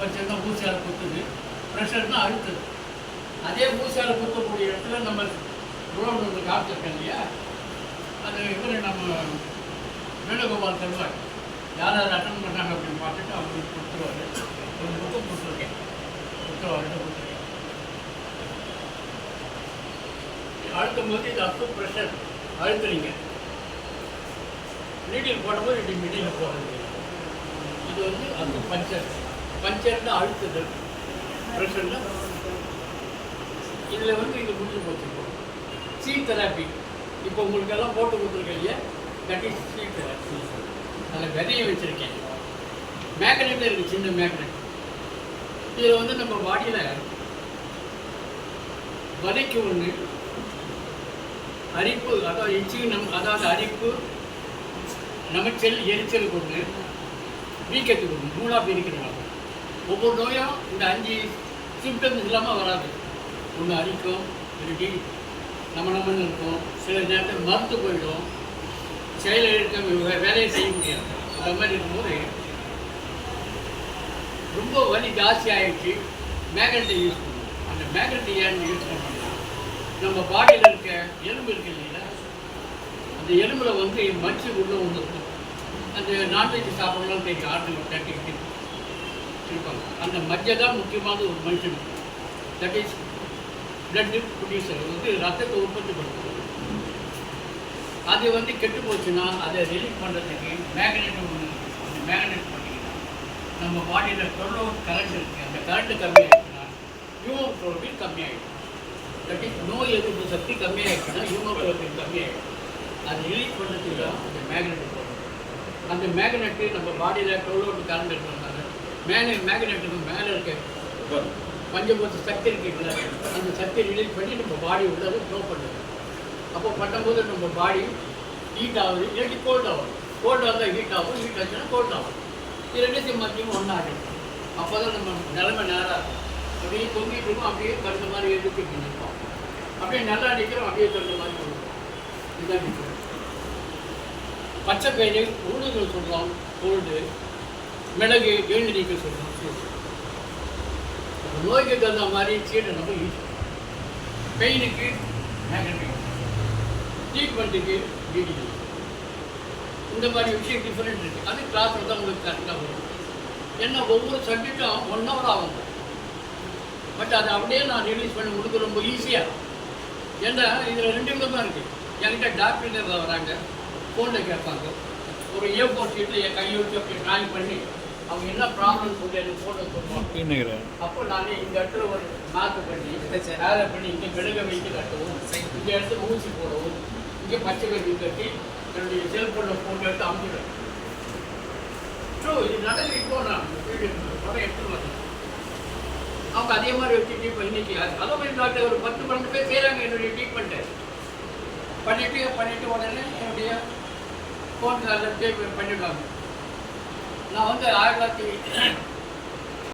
பச்சைன்னா ஊசியால் குத்துது. ப்ரெஷர்னா அழுத்துது. அதே ஊசியால் குத்தக்கூடிய இடத்துல நம்ம ட்ரோன் ஒன்று காமிச்சிருக்கேன் இல்லையா? அது இவர் நம்ம வேணுகோபால் தருவார். யார் யார் அட்டன் பண்ணாங்க அப்படின்னு பார்த்துட்டு அவங்களுக்கு கொடுத்துருவாரு. ஒரு புக்கம் கொடுத்துருக்கேன். கொடுத்துருவாரு கொடுத்துருக்கேன். அழுத்தும் போது இது அப்பு ப்ரெஷர் அழுத்துறீங்க. நீடில் போடும்போது இப்படி மிடில் போகிறது இது வந்து அந்த பஞ்சர் பஞ்சர்னா அழுத்துதல் ப்ரெஷரில் இதில் வந்து இது முடிஞ்சு போச்சு. இப்போ சி தெராப்பி இப்போ உங்களுக்கு எல்லாம் போட்டு கொடுத்துருக்கேன் இல்லையா? தட் இஸ் சி தெராப்பி அதில் விதையை வச்சுருக்கேன். மேக்னெட் இருக்குது சின்ன மேக்னெட். இதில் வந்து நம்ம பாடியில் வதைக்கு ஒன்று அரிப்பு அதாவது எச்சி நம் அதாவது அரிப்பு நமச்சல் எரிச்சலுக்கு ஒன்று வீக்கத்துக்கு ஒன்று மூணாக பிரிக்கிறாங்க ஒவ்வொரு நோயும் இந்த அஞ்சு சிம்டம்ஸ் இல்லாமல் வராது. ஒன்று அரிக்கும் இல்லாட்டி நம்ம நம்மன்னு இருக்கும்? சில நேரத்தில் மறுத்து போயிடும். செயலில் இருக்க வேலையை செய்ய முடியாது. அந்த மாதிரி இருக்கும்போது ரொம்ப வலி ஜாஸ்தி ஆகிடுச்சு மேக்னெட்டை யூஸ் பண்ணுவோம். அந்த மேக்னெட்டை ஏன் யூஸ் பண்ணோம்னா நம்ம பாடியில் இருக்க எலும்பு இருக்கு இல்லைங்களா? அந்த எலும்பில் வந்து மச்சு உள்ள ஒன்று இருக்கும் அந்த நான்வெஜ் சாப்பிடலாம் தெரியும் ஆட்டில் தட்டிக்கிட்டு இருப்பாங்க அந்த மஜ்ஜை தான் முக்கியமான ஒரு மனுஷனுக்கு தட் இஸ் பிளட் ப்ரொடியூசர் வந்து ரத்தத்தை உற்பத்தி பண்ணுறது. அது வந்து கெட்டு போச்சுன்னா அதை ரிலீஃப் பண்ணுறதுக்கு மேக்னெட் ஒன்று அந்த மேக்னெட் பண்ணிங்கன்னா நம்ம பாடியில் தொண்ணூறு கரண்ட் இருக்குது அந்த கரண்ட்டு கம்மியாகிடுச்சுன்னா ஹியூமோக்ளோபின் கம்மியாகிடும் தட் இஸ் நோய் எதிர்ப்பு சக்தி கம்மியாகிடுச்சுன்னா ஹியூமோக்ளோபின் கம்மியாகிடும் அது ரிலீஃப் பண்ணுறதுக்கு தான் அந்த மேக்னெட் அந்த மேக்னெட்டு நம்ம பாடியில் டொல்லோட்டு கரண்ட் இருக்கிறதுனால மேலே மேக்னெட்டுக்கு மேலே இருக்க பஞ்சபூத சக்தி இருக்குல்ல அந்த சக்தியை ரிலீஸ் பண்ணி நம்ம பாடி உள்ளது க்ளோ பண்ணுது. அப்போ பண்ணும்போது நம்ம பாடி ஹீட் ஆகுது இல்லாட்டி கோல்ட் ஆகும் கோல்ட் வந்தால் ஹீட் ஆகும் ஹீட் ஆச்சுன்னா கோல்ட் ஆகும் இது ரெண்டுத்தையும் மத்தியும் ஒன்றா அப்போ தான் நம்ம நிலைமை நேராக இருக்கும். அப்படியே தொங்கிட்டு இருக்கும் அப்படியே கருந்த மாதிரி எதிர்த்து நிற்போம் அப்படியே நல்லா நிற்கிறோம் அப்படியே கருந்த மாதிரி கொடுப்போம் இதுதான் நிற்கிறோம் பச்சை பயிறு உருளைகள் சொல்கிறோம் கோல்டு மிளகு எழுந்து நீக்க சொல்லணும் நோய்க்கு தகுந்த மாதிரி சீடை நம்ம யூஸ் பண்ணணும். பெயினுக்கு மேக்னெட்டிக் ட்ரீட்மெண்ட்டுக்கு டிடி இந்த மாதிரி விஷயம் டிஃப்ரெண்ட் இருக்குது அது கிளாஸில் தான் உங்களுக்கு கரெக்டாக வரும். ஏன்னா ஒவ்வொரு சப்ஜெக்டும் ஒன் ஹவர் ஆகும். பட் அதை அப்படியே நான் ரிலீஸ் பண்ணி கொடுக்க ரொம்ப ஈஸியாக ஏன்னா இதில் ரெண்டு விதமாக இருக்குது என்கிட்ட டாக்டர் வராங்க. ஃபோனில் கேட்பாங்க. ஒரு ஏ ஃபோர் ஷீட்டில் என் கையை வச்சு அப்படி ட்ராயிங் பண்ணி அவங்க என்ன ப்ராப்ளம் சொல்லி எனக்கு ஃபோனில் சொல்லுவாங்க அப்போ நானே இந்த இடத்துல ஒரு மாத்து பண்ணி வேலை பண்ணி இங்கே விலக வைத்து கட்டவும் இந்த இடத்துல ஊசி போடவும் இங்கே பச்சை கட்டி கட்டி என்னுடைய செல்ஃபோனில் ஃபோட்டோ எடுத்து அமுச்சிடுவேன் ஸோ இது நடந்து இப்போ நான் வீடியோ படம் எடுத்துட்டு வரேன் அவங்க அதே மாதிரி வச்சுட்டு இப்போ இன்னைக்கு அலோபதி டாக்டர் ஒரு பத்து பன்னெண்டு பேர் செய்கிறாங்க என்னுடைய ட்ரீட்மெண்ட்டு பண்ணிட்டு பண்ணிட்டு உடனே என்னுடைய ஃபோன் காலில் பே பண்ணிடுவாங்க நான் வந்து ஆயிரத்தி தொள்ளாயிரத்தி